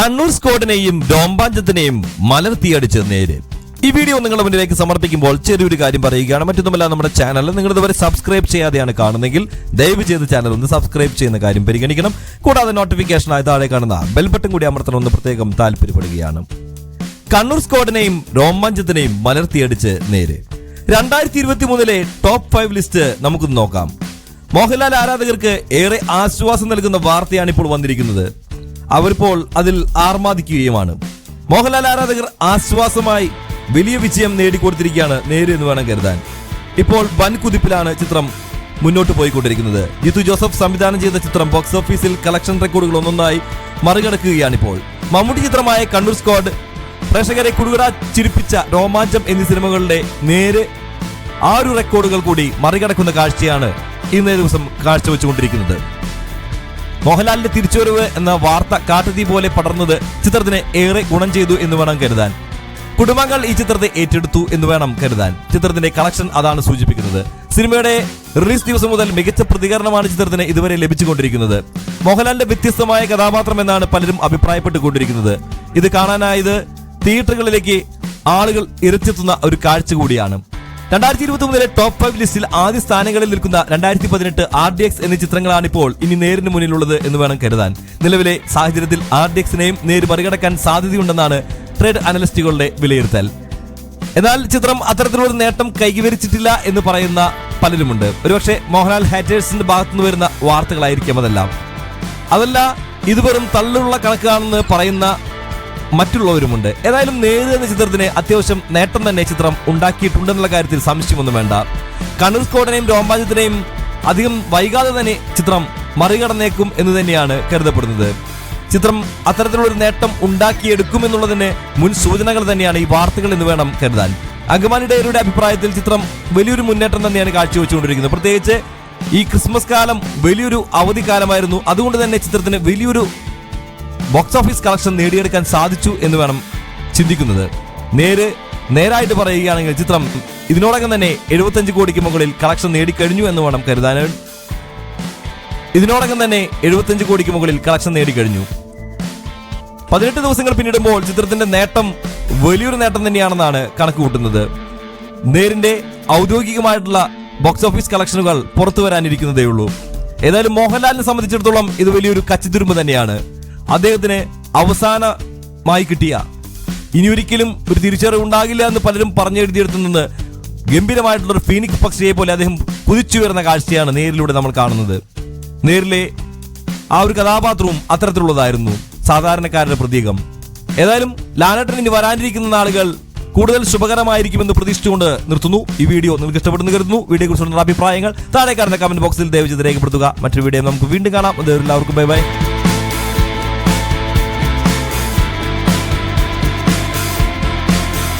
കണ്ണൂർ സ്കോഡിനെയും ഡോംബാഞ്ചത്തിനെയും മലർത്തിയടിച്ച് നേരെ ഈ വീഡിയോ നിങ്ങളുടെ മുന്നിലേക്ക് സമർപ്പിക്കുമ്പോൾ ചെറിയൊരു കാര്യം പറയുകയാണ്. മറ്റൊന്നുമല്ല നമ്മുടെ ചാനൽ നിങ്ങൾ ഇതുവരെ സബ്സ്ക്രൈബ് ചെയ്യാതെയാണ് കാണുന്നെങ്കിൽ ദയവ് ചെയ്ത് ചാനൽ ഒന്ന് സബ്സ്ക്രൈബ് ചെയ്യുന്ന കാര്യം പരിഗണിക്കണം. കൂടാതെ നോട്ടിഫിക്കേഷൻ ആയി താഴെ കാണുന്ന ബെൽ ബട്ടൺ കൂടി അമർത്തണമെന്ന് പ്രത്യേകം താല്പര്യപ്പെടുകയാണ്. കണ്ണൂർ സ്കോഡിനെയും രോമാഞ്ചത്തിനെയും മലർത്തിയടിച്ച് നേരെ രണ്ടായിരത്തി ഇരുപത്തി മൂന്നിലെ ടോപ്പ് ഫൈവ് ലിസ്റ്റ് നമുക്കൊന്ന് നോക്കാം. മോഹൻലാൽ ആരാധകർക്ക് ഏറെ ആശ്വാസം നൽകുന്ന വാർത്തയാണ് ഇപ്പോൾ വന്നിരിക്കുന്നത്. അവരിപ്പോൾ അതിൽ ആർമാദിക്കുകയുമാണ്. മോഹൻലാൽ ആരാധകർ ആശ്വാസമായി വലിയ വിജയം നേടിക്കൊടുത്തിരിക്കുകയാണ് നേര് എന്ന് വേണം കരുതാൻ. ഇപ്പോൾ വൻ കുതിപ്പിലാണ് ചിത്രം മുന്നോട്ട് പോയിക്കൊണ്ടിരിക്കുന്നത്. ജിത്തു ജോസഫ് സംവിധാനം ചെയ്ത ചിത്രം ബോക്സ് ഓഫീസിൽ കളക്ഷൻ റെക്കോർഡുകൾ ഒന്നൊന്നായി മറികടക്കുകയാണിപ്പോൾ. മമ്മൂട്ടി ചിത്രമായ കണ്ണൂർ സ്ക്വാഡ് പ്രേക്ഷകരെ കുടുകട ചിരിപ്പിച്ച രോമാഞ്ചം എന്നീ സിനിമകളുടെ നേര് ആ ഒരു റെക്കോർഡുകൾ കൂടി മറികടക്കുന്ന കാഴ്ചയാണ് ഇന്നേ ദിവസം കാഴ്ചവെച്ചുകൊണ്ടിരിക്കുന്നത്. മോഹൻലാലിന്റെ തിരിച്ചുവരവ് എന്ന വാർത്ത കാട്ടുതീ പോലെ പടർന്നത് ചിത്രത്തിന് ഏറെ ഗുണം ചെയ്തു എന്ന് വേണം കരുതാൻ. കുടുംബങ്ങൾ ഈ ചിത്രത്തെ ഏറ്റെടുത്തു എന്ന് വേണം കരുതാൻ. ചിത്രത്തിന്റെ കളക്ഷൻ അതാണ് സൂചിപ്പിക്കുന്നത്. സിനിമയുടെ റിലീസ് ദിവസം മുതൽ മികച്ച പ്രതികരണമാണ് ചിത്രത്തിന് ഇതുവരെ ലഭിച്ചുകൊണ്ടിരിക്കുന്നത്. മോഹൻലാലിന്റെ വ്യത്യസ്തമായ കഥാപാത്രം എന്നാണ് പലരും അഭിപ്രായപ്പെട്ടുകൊണ്ടിരിക്കുന്നത്. ഇത് കാണാനായത് തിയേറ്ററുകളിലേക്ക് ആളുകൾ ഇരച്ചെത്തുന്ന ഒരു കാഴ്ച കൂടിയാണ്. രണ്ടായിരത്തി ഇരുപത്തി മൂന്നിലെ ടോപ്പ് ഫൈവ് ലിസ്റ്റിൽ ആദ്യ സ്ഥാനങ്ങളിൽ നിൽക്കുന്ന രണ്ടായിരത്തി പതിനെട്ട് ആർ ഡി എക്സ് എന്നീ ചിത്രങ്ങളാണ് ഇപ്പോൾ ഇനി നേരിന് മുന്നിലുള്ളത് എന്ന് വേണം കരുതാൻ. നിലവിലെ സാഹചര്യത്തിൽ ആർ ഡി എക്സിനെയും നേര് മറികടക്കാൻ സാധ്യതയുണ്ടെന്നാണ് ട്രേഡ് അനലിസ്റ്റുകളുടെ വിലയിരുത്തൽ. എന്നാൽ ചിത്രം അത്തരത്തിലുള്ള നേട്ടം കൈവരിച്ചിട്ടില്ല എന്ന് പറയുന്ന പലരുമുണ്ട്. ഒരുപക്ഷെ മോഹൻലാൽ ഹാറ്റേഴ്സിന്റെ ഭാഗത്തുനിന്ന് വരുന്ന വാർത്തകളായിരിക്കും അതെല്ലാം. അതല്ല ഇത് വെറും തള്ളുള്ള കണക്കാണെന്ന് പറയുന്ന മറ്റുള്ളവരുമുണ്ട്. ഏതായാലും നേര് എന്ന ചിത്രത്തിന് അത്യാവശ്യം നേട്ടം തന്നെ ചിത്രം ഉണ്ടാക്കിയിട്ടുണ്ടെന്നുള്ള കാര്യത്തിൽ സംശയമൊന്നും വേണ്ട. കണ്ണൂർ സ്കോഡിനെയും രോമാഞ്ചത്തിനെയും അധികം വൈകാതെ തന്നെ ചിത്രം മറികടന്നേക്കും എന്ന് തന്നെയാണ് കരുതപ്പെടുന്നത്. ചിത്രം അത്തരത്തിലുള്ള ഒരു നേട്ടം ഉണ്ടാക്കിയെടുക്കും എന്നുള്ളതിന് മുൻ സൂചനകൾ തന്നെയാണ് ഈ വാർത്തകൾ എന്ന് വേണം കരുതാൻ. അങ്കമാലി അഭിപ്രായത്തിൽ ചിത്രം വലിയൊരു മുന്നേറ്റം തന്നെയാണ് കാഴ്ചവെച്ചുകൊണ്ടിരിക്കുന്നത്. പ്രത്യേകിച്ച് ഈ ക്രിസ്മസ് കാലം വലിയൊരു അവധിക്കാലമായിരുന്നു. അതുകൊണ്ട് തന്നെ ചിത്രത്തിന് വലിയൊരു ബോക്സ് ഓഫീസ് കളക്ഷൻ നേടിയെടുക്കാൻ സാധിച്ചു എന്ന് വേണം ചിന്തിക്കുന്നത്. നേര് നേരായിട്ട് പറയുകയാണെങ്കിൽ ചിത്രം ഇതിനോടകം തന്നെ എഴുപത്തഞ്ച് കോടിക്ക് മുകളിൽ കളക്ഷൻ നേടിക്കഴിഞ്ഞു എന്ന് വേണം കരുതാൻ ഇതിനോടകം തന്നെ എഴുപത്തഞ്ച് കോടിക്ക് മുകളിൽ കളക്ഷൻ നേടിക്കഴിഞ്ഞു. പതിനെട്ട് ദിവസങ്ങൾ പിന്നിടുമ്പോൾ ചിത്രത്തിന്റെ നേട്ടം വലിയൊരു നേട്ടം തന്നെയാണെന്നാണ് കണക്ക് കൂട്ടുന്നത് നേരിന്റെ ഔദ്യോഗികമായിട്ടുള്ള ബോക്സ് ഓഫീസ് കളക്ഷനുകൾ പുറത്തു വരാനിരിക്കുന്നതേയുള്ളൂ. ഏതായാലും മോഹൻലാലിനെ സംബന്ധിച്ചിടത്തോളം ഇത് വലിയൊരു കച്ചിത്തുരുമ്പ് തന്നെയാണ്. അദ്ദേഹത്തിന് അവസാനമായി കിട്ടിയ ഇനിയൊരിക്കലും ഒരു തിരിച്ചറിവ് ഉണ്ടാകില്ല എന്ന് പലരും പറഞ്ഞെഴുതിയെടുത്തു നിന്ന് ഗംഭീരമായിട്ടുള്ള ഒരു ഫീനിക്സ് പക്ഷിയെ പോലെ അദ്ദേഹം കുതിച്ചുയർന്ന കാഴ്ചയാണ് നേരിലൂടെ നമ്മൾ കാണുന്നത്. നേരിലെ ആ ഒരു കഥാപാത്രവും അത്തരത്തിലുള്ളതായിരുന്നു സാധാരണക്കാരുടെ പ്രതീകം. ഏതായാലും ലാലട്ടൻ ഇനി വരാനിരിക്കുന്ന നാളുകൾ കൂടുതൽ ശുഭകരമായിരിക്കുമെന്ന് പ്രതീക്ഷിച്ചുകൊണ്ട് നിർത്തുന്നു. ഈ വീഡിയോ നിങ്ങൾക്ക് ഇഷ്ടപ്പെടുന്നു കരുതുന്നു. വീഡിയോ കുറിച്ചുള്ള അഭിപ്രായങ്ങൾ താഴെ കാണുന്ന കമന്റ് ബോക്സിൽ ദയവചെയ്ത് രേഖപ്പെടുത്തുക. മറ്റൊരു വീഡിയോ നമുക്ക് വീണ്ടും കാണാം. എല്ലാവർക്കും ബൈ ബൈ.